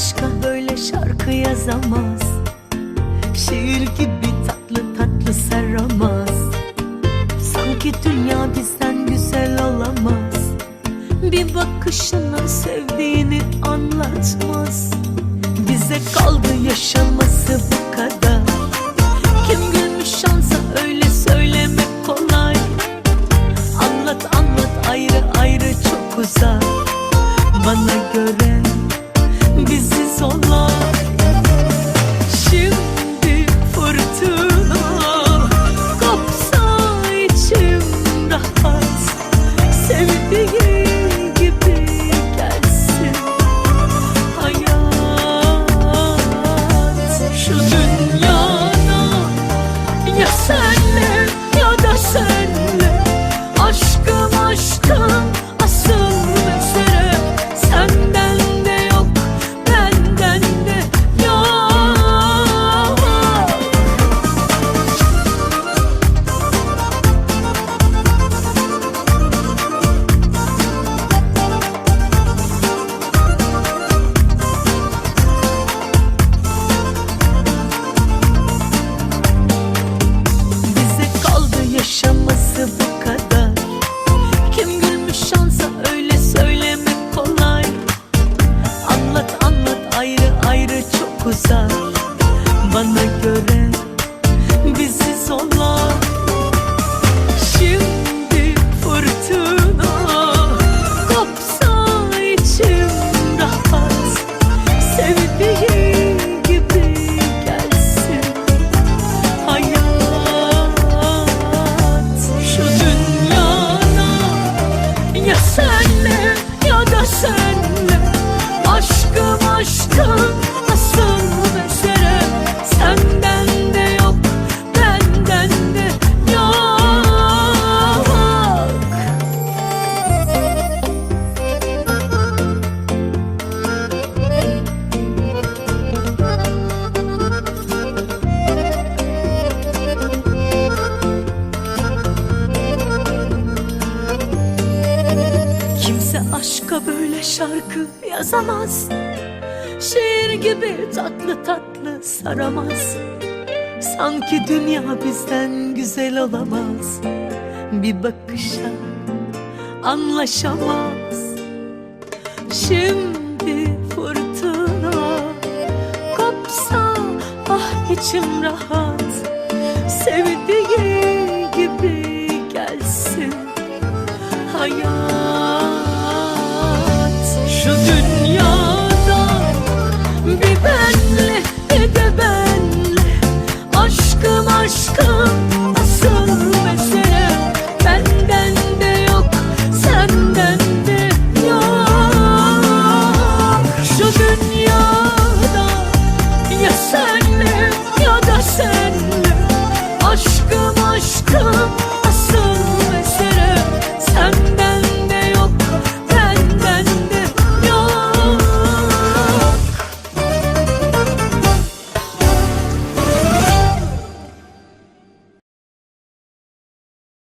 başka böyle şarkı yazamaz. Şiir gibi tatlı tatlı saramaz Sanki dünya bizden güzel olamaz. Bir bakışına sevdiğini anlatmaz. Bize kaldı yaşaması Bana göre. Biziz olan böyle şarkı yazamaz. Şiir gibi tatlı tatlı saramaz. Sanki dünya bizden güzel olamaz. Bir bakışa anlaşamaz. Şimdi fırtına kopsa ah içim rahat. Sevdiği gibi gelsin hayat